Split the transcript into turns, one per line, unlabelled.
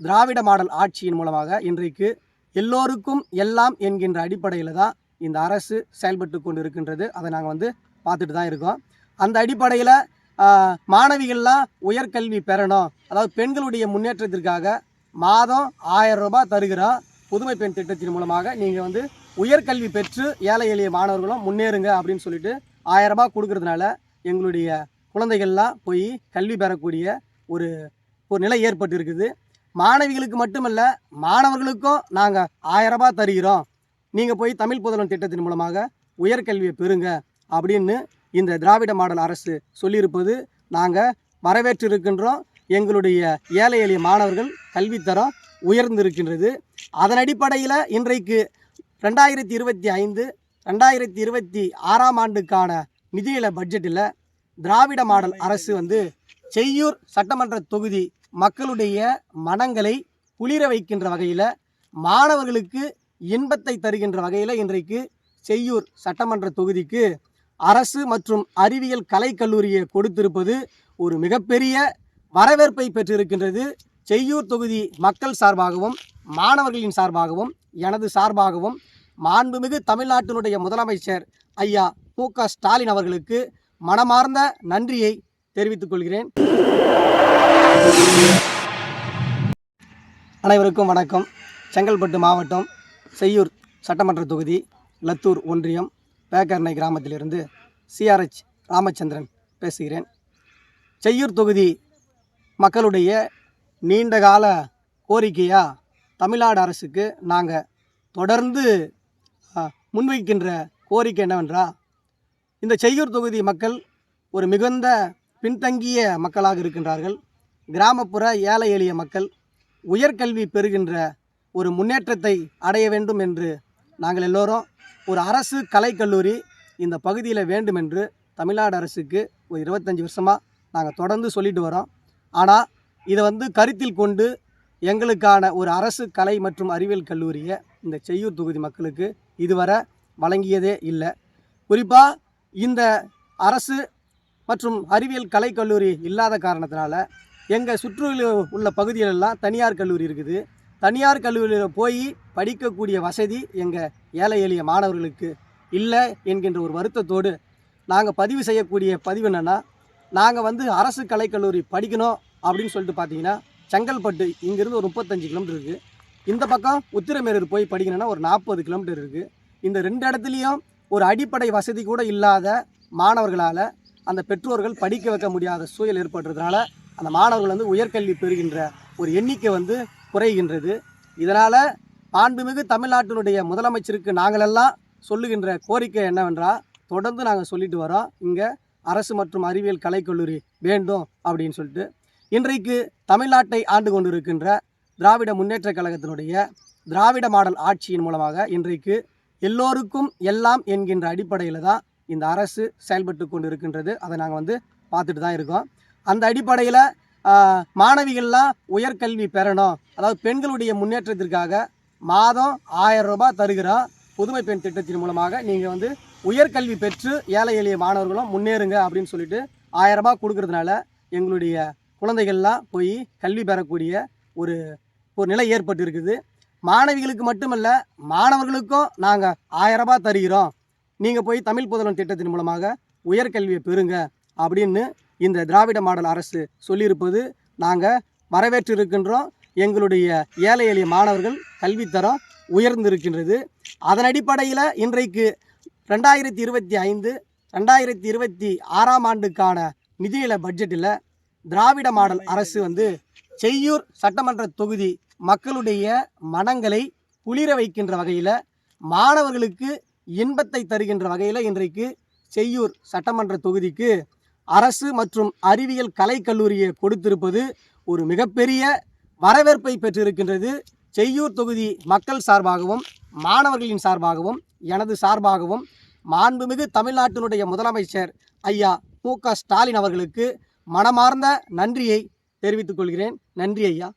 திராவிட model ஆட்சியின் மூலமாக இன்றைக்கு எல்லோருக்கும் எல்லாம் என்கின்ற அடிப்படையில் தான் இந்த அரசு செயல்பட்டு கொண்டு இருக்கின்றது அதை நாங்கள் வந்து பார்த்துட்டு தான் இருக்கோம். அந்த அடிப்படையில் மாணவிகள்லாம் உயர்கல்வி பெறணும். அதாவது பெண்களுடைய முன்னேற்றத்திற்காக மாதம் ஆயிரம் ரூபாய் தருகிறோம். புதுமை பெண் திட்டத்தின் மூலமாக நீங்கள் வந்து உயர்கல்வி பெற்று ஏழை எளிய மாணவர்களும் முன்னேறுங்க அப்படின்னு சொல்லிட்டு ஆயிரம் ரூபாய் கொடுக்கறதுனால எங்களுடைய குழந்தைகள்லாம் போய் கல்வி பெறக்கூடிய ஒரு ஒரு நிலை ஏற்பட்டு இருக்குது மாணவிகளுக்கு மட்டுமல்ல மாணவர்களுக்கும் நாங்கள் ஆயிரம் ரூபாய் தருகிறோம். நீங்கள் போய் தமிழ் புதல்வன் திட்டத்தின் மூலமாக உயர்கல்வியை பெறுங்க அப்படின்னு இந்த திராவிட மாடல் அரசு சொல்லியிருப்பது. நாங்கள் வரவேற்றிருக்கின்றோம். எங்களுடைய ஏழை எளிய மாணவர்கள் கல்வித்தரம் உயர்ந்திருக்கின்றது. அதன் அடிப்படையில் இன்றைக்கு ரெண்டாயிரத்தி இருபத்தி ஐந்து ரெண்டாயிரத்தி இருபத்தி ஆறாம் ஆண்டுக்கான நிதியில பட்ஜெட்டில் திராவிட மாடல் அரசு வந்து செய்யூர் சட்டமன்ற தொகுதி மக்களுடைய மனங்களை குளிர வைக்கின்ற வகையில் மாணவர்களுக்கு இன்பத்தை தருகின்ற வகையில் இன்றைக்கு செய்யூர் சட்டமன்ற தொகுதிக்கு அரசு மற்றும் அறிவியல் கலைக்கல்லூரியை கொடுத்திருப்பது ஒரு மிகப்பெரிய வரவேற்பை பெற்றிருக்கின்றது. செய்யூர் தொகுதி மக்கள் சார்பாகவும் மாணவர்களின் சார்பாகவும் எனது சார்பாகவும் மாண்புமிகு தமிழ்நாட்டினுடைய முதலமைச்சர் ஐயா மு க ஸ்டாலின் அவர்களுக்கு மனமார்ந்த நன்றியை தெரிவித்துக் கொள்கிறேன். அனைவருக்கும் வணக்கம். செங்கல்பட்டு மாவட்டம் செய்யூர் சட்டமன்ற தொகுதி லத்தூர் ஒன்றியம் பேக்கர்னை கிராமத்திலிருந்து சிஆர்ஹெச் ராமச்சந்திரன் பேசுகிறேன். செய்யூர் தொகுதி மக்களுடைய நீண்டகால கோரிக்கையாக தமிழ்நாடு அரசுக்கு நாங்கள் தொடர்ந்து முன்வைக்கின்ற கோரிக்கை என்னவென்றால் இந்த செய்யூர் தொகுதி மக்கள் ஒரு மிகுந்த பின்தங்கிய மக்களாக இருக்கின்றார்கள். கிராமப்புற ஏழை எளிய மக்கள் உயர்கல்வி பெறுகின்ற ஒரு முன்னேற்றத்தை அடைய வேண்டும் என்று நாங்கள் எல்லோரும் ஒரு அரசு கலைக்கல்லூரி இந்த பகுதியில் வேண்டும் என்று தமிழ்நாடு அரசுக்கு ஒரு இருபத்தஞ்சி வருஷமாக நாங்கள் தொடர்ந்து சொல்லிட்டு வரோம். ஆனால் இதை வந்து கருத்தில் கொண்டு எங்களுக்கான ஒரு அரசு கலை மற்றும் அறிவியல் கல்லூரியை இந்த செய்யூர் தொகுதி மக்களுக்கு இதுவரை வழங்கியதே இல்லை. குறிப்பாக இந்த அரசு மற்றும் அறிவியல் கலைக்கல்லூரி இல்லாத காரணத்தினால எங்கள் சுற்றுல உள்ள பகுதிகளெல்லாம் தனியார் கல்லூரி இருக்குது. தனியார் கல்லூரியில் போய் படிக்கக்கூடிய வசதி எங்கள் ஏழை எளிய மாணவர்களுக்கு இல்லை என்கின்ற ஒரு வருத்தத்தோடு நாங்கள் பதிவு செய்யக்கூடிய பதிவு என்னென்னா நாங்கள் வந்து அரசு கலைக்கல்லூரி படிக்கணும் அப்படின்னு சொல்லிட்டு பார்த்தீங்கன்னா செங்கல்பட்டு இங்கேருந்து ஒரு முப்பத்தஞ்சு கிலோமீட்டர் இருக்குது இந்த பக்கம் உத்திரமேரூர் போய் படிக்கணும்னா ஒரு நாற்பது கிலோமீட்டர் இருக்குது இந்த ரெண்டு இடத்துலையும் ஒரு அடிப்படை வசதி கூட இல்லாத மாணவர்களால் அந்த பெற்றோர்கள் படிக்க வைக்க முடியாத சூழல் ஏற்படுறதுனால அந்த மாணவர்கள் வந்து உயர்கல்வி பெறுகின்ற ஒரு எண்ணிக்கை வந்து குறைகின்றது. இதனால் மாண்புமிகு தமிழ்நாட்டினுடைய முதலமைச்சருக்கு நாங்களெல்லாம் சொல்லுகின்ற கோரிக்கை என்னவென்றால் தொடர்ந்து நாங்கள் சொல்லிட்டு வரோம். இங்கே அரசு மற்றும் அறிவியல் கலைக்கல்லூரி வேண்டும் அப்படின்னு சொல்லிட்டு. இன்றைக்கு தமிழ்நாட்டை ஆண்டு கொண்டிருக்கின்ற திராவிட முன்னேற்றக் கழகத்தினுடைய திராவிட மாடல் ஆட்சியின் மூலமாக இன்றைக்கு எல்லோருக்கும் எல்லாம் என்கின்ற அடிப்படையில் தான் இந்த அரசு செயல்பட்டு கொண்டு இருக்கின்றது அதை நாங்கள் வந்து பார்த்துட்டு தான் இருக்கோம். அந்த அடிப்படையில் மாணவிகள்லாம் உயர்கல்வி பெறணும். அதாவது பெண்களுடைய முன்னேற்றத்திற்காக மாதம் ஆயிரம் ரூபாய் தருகிறோம் புதுமை பெண் திட்டத்தின் மூலமாக நீங்கள் வந்து உயர்கல்வி பெற்று ஏழை எளிய மாணவர்களும் முன்னேறுங்க அப்படின்னு சொல்லிட்டு ஆயிரம் ரூபாய் கொடுக்கறதுனால எங்களுடைய குழந்தைகள்லாம் போய் கல்வி பெறக்கூடிய ஒரு ஒரு நிலை ஏற்பட்டு இருக்குது மாணவிகளுக்கு மட்டுமல்ல மாணவர்களுக்கும் நாங்கள் ஆயிரம் ரூபாய் தருகிறோம். நீங்கள் போய் தமிழ் புதலன் திட்டத்தின் மூலமாக உயர்கல்வியை பெறுங்க அப்படின்னு இந்த திராவிட மாடல் அரசு சொல்லியிருப்பது நாங்கள் வரவேற்றிருக்கின்றோம். எங்களுடைய ஏழை எளிய மாணவர்கள் கல்வித்தரம் உயர்ந்திருக்கின்றது. அதன் அடிப்படையில் இன்றைக்கு ரெண்டாயிரத்தி இருபத்தி ஐந்து ரெண்டாயிரத்தி இருபத்தி ஆறாம் ஆண்டுக்கான நிதியில பட்ஜெட்டில் திராவிட மாடல் அரசு வந்து செய்யூர் சட்டமன்ற தொகுதி மக்களுடைய மனங்களை குளிர வைக்கின்ற வகையில் மாணவர்களுக்கு இன்பத்தை தருகின்ற வகையில் இன்றைக்கு செய்யூர் சட்டமன்ற தொகுதிக்கு அரசு மற்றும் அறிவியல் கலைக்கல்லூரியை கொடுத்திருப்பது ஒரு மிகப்பெரிய வரவேற்பை பெற்றிருக்கின்றது. செய்யூர் தொகுதி மக்கள் சார்பாகவும் மாணவர்களின் சார்பாகவும் எனது சார்பாகவும் மாண்புமிகு தமிழ்நாட்டினுடைய முதலமைச்சர் ஐயா மு க ஸ்டாலின் அவர்களுக்கு மனமார்ந்த நன்றியை தெரிவித்துக் கொள்கிறேன். நன்றி ஐயா.